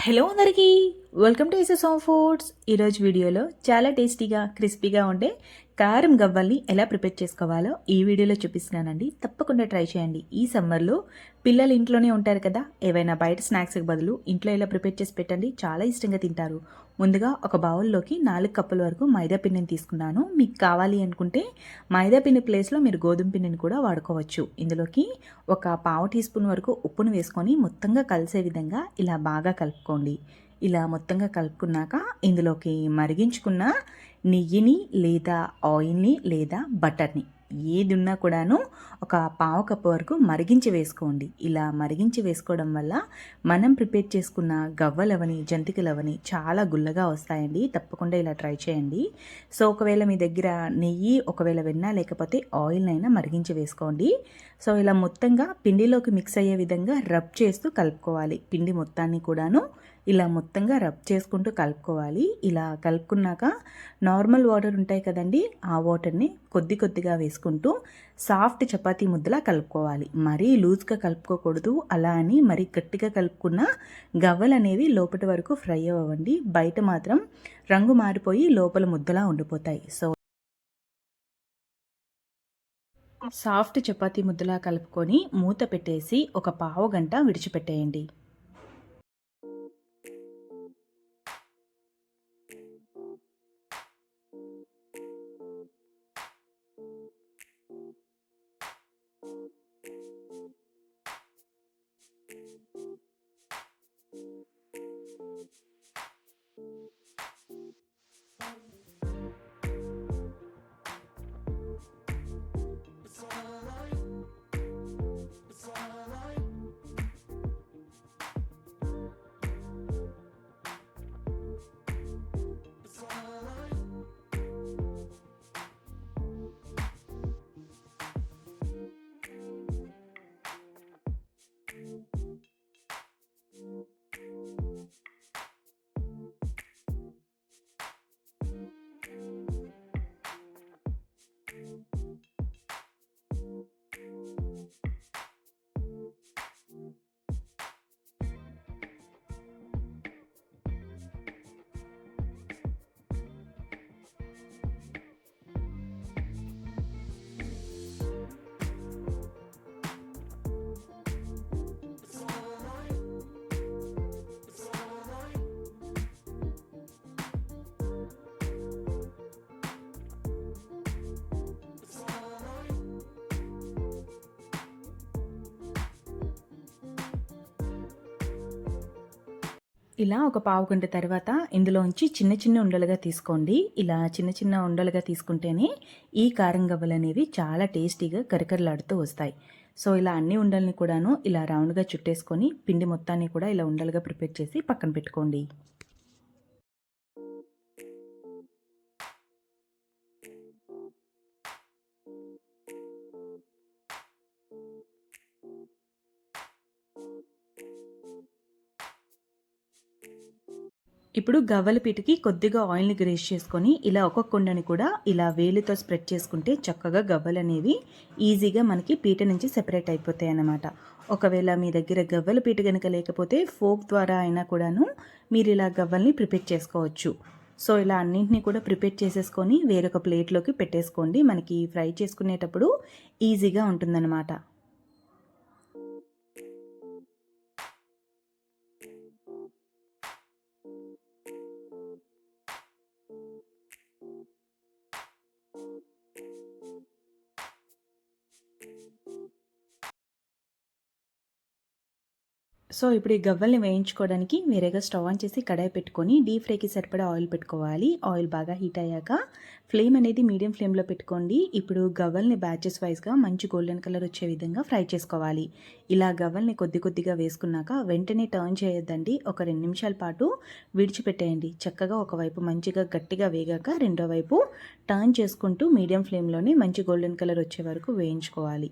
Hello అందరికీ welcome to SS home foods ఈరోజు వీడియోలో చాలా టేస్టీగా క్రిస్పీగా ఉండే కారం గవ్వల్ని ఎలా ప్రిపేర్ చేసుకోవాలో ఈ వీడియోలో చూపిస్తున్నానండి. తప్పకుండా ట్రై చేయండి. ఈ సమ్మర్లో పిల్లలు ఇంట్లోనే ఉంటారు కదా ఏవైనా బయట స్నాక్స్కి బదులు ఇంట్లో ఇలా ప్రిపేర్ చేసి పెట్టండి. చాలా ఇష్టంగా తింటారు. ముందుగా ఒక బౌల్లోకి నాలుగు కప్పుల వరకు మైదా పిండిని తీసుకున్నాను. మీకు కావాలి అనుకుంటే మైదా పిండి ప్లేస్లో మీరు గోధుమ పిండిని కూడా వాడుకోవచ్చు. ఇందులోకి ఒక పావు టీ స్పూన్ వరకు ఉప్పును వేసుకొని మొత్తంగా కలిసే విధంగా ఇలా బాగా కలుపుకోండి. ఇలా మొత్తంగా కలుపుకున్నాక ఇందులోకి మరిగించుకున్న నెయ్యిని లేదా ఆయిల్ని లేదా బటర్ని ఏది ఉన్నా కూడాను ఒక పావు కప్పు వరకు మరిగించి వేసుకోండి. ఇలా మరిగించి వేసుకోవడం వల్ల మనం ప్రిపేర్ చేసుకున్న గవ్వలవని జంతికలవని చాలా గుల్లగా వస్తాయండి. తప్పకుండా ఇలా ట్రై చేయండి. సో ఒకవేళ మీ దగ్గర నెయ్యి ఒకవేళ వెన్న లేకపోతే ఆయిల్ అయినా మరిగించి వేసుకోండి. సో ఇలా మొత్తంగా పిండిలోకి మిక్స్ అయ్యే విధంగా రబ్ చేస్తూ కలుపుకోవాలి. పిండి మొత్తాన్ని కూడాను ఇలా మొత్తంగా రబ్ చేసుకుంటూ కలుపుకోవాలి. ఇలా కలుపుకున్నాక నార్మల్ వాటర్ ఉంటాయి కదండి ఆ వాటర్ని కొద్ది కొద్దిగా వేసుకుంటూ సాఫ్ట్ చపాతీ ముద్దలా కలుపుకోవాలి. మరీ లూజ్గా కలుపుకోకూడదు. అలా అని మరీ గట్టిగా కలుపుకున్న గవ్వలు అనేవి లోపటి వరకు ఫ్రై అవ్వండి. బయట మాత్రం రంగు మారిపోయి లోపల ముద్దలా ఉండిపోతాయి. సో సాఫ్ట్ చపాతీ ముద్దలా కలుపుకొని మూత పెట్టేసి ఒక పావు గంట విడిచిపెట్టేయండి. ఇలా ఒక పావు గంట తర్వాత ఇందులోంచి చిన్న చిన్న ఉండలుగా తీసుకోండి. ఇలా చిన్న చిన్న ఉండలుగా తీసుకుంటేనే ఈ కారం గవ్వలు అనేవి చాలా టేస్టీగా కరకరలాడుతూ వస్తాయి. సో ఇలా అన్ని ఉండల్ని కూడాను ఇలా రౌండ్గా చుట్టేసుకొని పిండి మొత్తాన్ని కూడా ఇలా ఉండలుగా ప్రిపేర్ చేసి పక్కన పెట్టుకోండి. ఇప్పుడు గవ్వల పీటకి కొద్దిగా ఆయిల్ని గ్రేస్ చేసుకొని ఇలా ఒక్కొక్క కుండని కూడా ఇలా వేలితో స్ప్రెడ్ చేసుకుంటే చక్కగా గవ్వలు అనేవి ఈజీగా మనకి పీట నుంచి సెపరేట్ అయిపోతాయి అన్నమాట. ఒకవేళ మీ దగ్గర గవ్వల పీట కనుక లేకపోతే ఫోక్ ద్వారా అయినా కూడాను మీరు ఇలా గవ్వల్ని ప్రిపేర్ చేసుకోవచ్చు. సో ఇలా అన్నింటినీ కూడా ప్రిపేర్ చేసేసుకొని వేరొక ప్లేట్లోకి పెట్టేసుకోండి. మనకి ఫ్రై చేసుకునేటప్పుడు ఈజీగా ఉంటుందన్నమాట. సో ఇప్పుడు ఈ గవ్వల్ని వేయించుకోవడానికి వేరేగా స్టవ్ ఆన్ చేసి కడాయి పెట్టుకొని డీప్ ఫ్రైకి సరిపడా ఆయిల్ పెట్టుకోవాలి. ఆయిల్ బాగా హీట్ అయ్యాక ఫ్లేమ్ అనేది మీడియం ఫ్లేమ్లో పెట్టుకోండి. ఇప్పుడు గవ్వల్ని బ్యాచెస్ వైజ్గా మంచి గోల్డెన్ కలర్ వచ్చే విధంగా ఫ్రై చేసుకోవాలి. ఇలా గవ్వల్ని కొద్ది కొద్దిగా వేసుకున్నాక వెంటనే టర్న్ చేయొద్దండి. ఒక రెండు నిమిషాల పాటు విడిచిపెట్టేయండి. చక్కగా ఒకవైపు మంచిగా గట్టిగా వేగాక రెండో వైపు టర్న్ చేసుకుంటూ మీడియం ఫ్లేమ్లోనే మంచి గోల్డెన్ కలర్ వచ్చే వరకు వేయించుకోవాలి.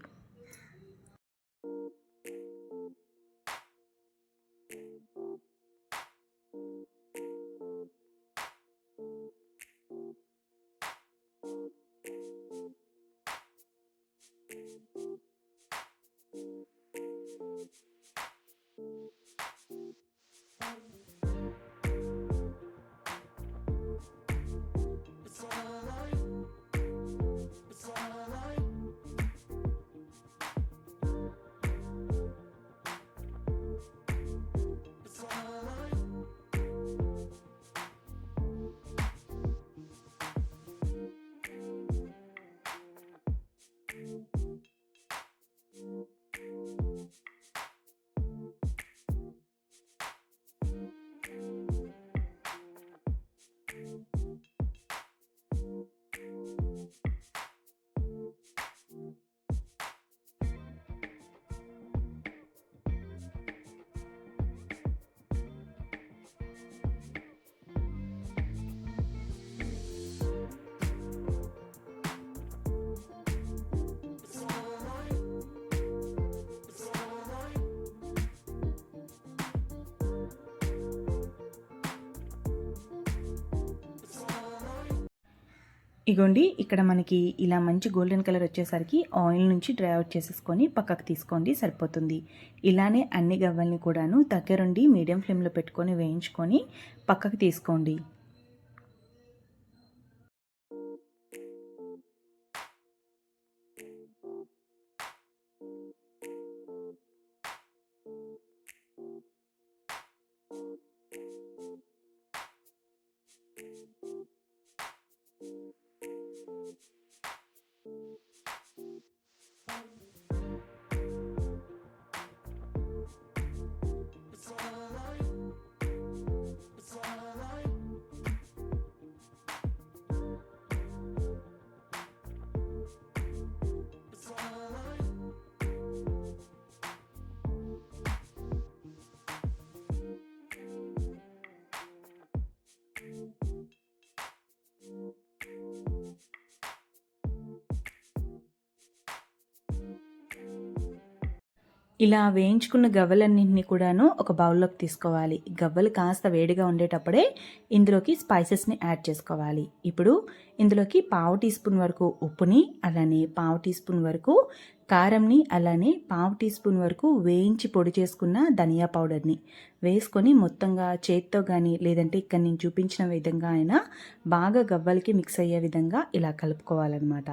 ఇగోండి ఇక్కడ మనకి ఇలా మంచి గోల్డెన్ కలర్ వచ్చేసరికి ఆయిల్ నుంచి డ్రై అవుట్ చేసేసుకొని పక్కకు తీసుకోండి సరిపోతుంది. ఇలానే అన్ని గవ్వల్ని కూడాను దగ్గరుండి మీడియం ఫ్లేమ్లో పెట్టుకొని వేయించుకొని పక్కకు తీసుకోండి. ఇలా వేయించుకున్న గవ్వలన్నింటినీ కూడాను ఒక బౌల్లోకి తీసుకోవాలి. గవ్వలు కాస్త వేడిగా ఉండేటప్పుడే ఇందులోకి స్పైసెస్ని యాడ్ చేసుకోవాలి. ఇప్పుడు ఇందులోకి పావు టీ స్పూన్ వరకు ఉప్పుని అలానే పావు టీ స్పూన్ వరకు కారంని అలానే పావు టీ స్పూన్ వరకు వేయించి పొడి చేసుకున్న ధనియా పౌడర్ని వేసుకొని మొత్తంగా చేత్తో కానీ లేదంటే ఇక్కడ నేను చూపించిన విధంగా అయినా బాగా గవ్వలకి మిక్స్ అయ్యే విధంగా ఇలా కలుపుకోవాలన్నమాట.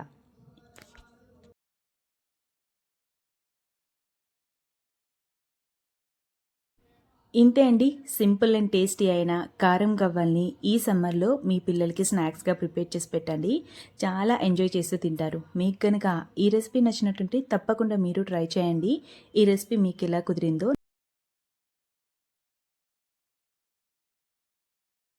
ఇంతే అండి. సింపుల్ అండ్ టేస్టీ అయిన కారం గవ్వల్ని ఈ సమ్మర్లో మీ పిల్లలకి స్నాక్స్గా ప్రిపేర్ చేసి పెట్టండి. చాలా ఎంజాయ్ చేస్తూ తింటారు. మీకు కనుక ఈ రెసిపీ నచ్చినట్టుంటే తప్పకుండా మీరు ట్రై చేయండి. ఈ రెసిపీ మీకు ఎలా కుదిరిందో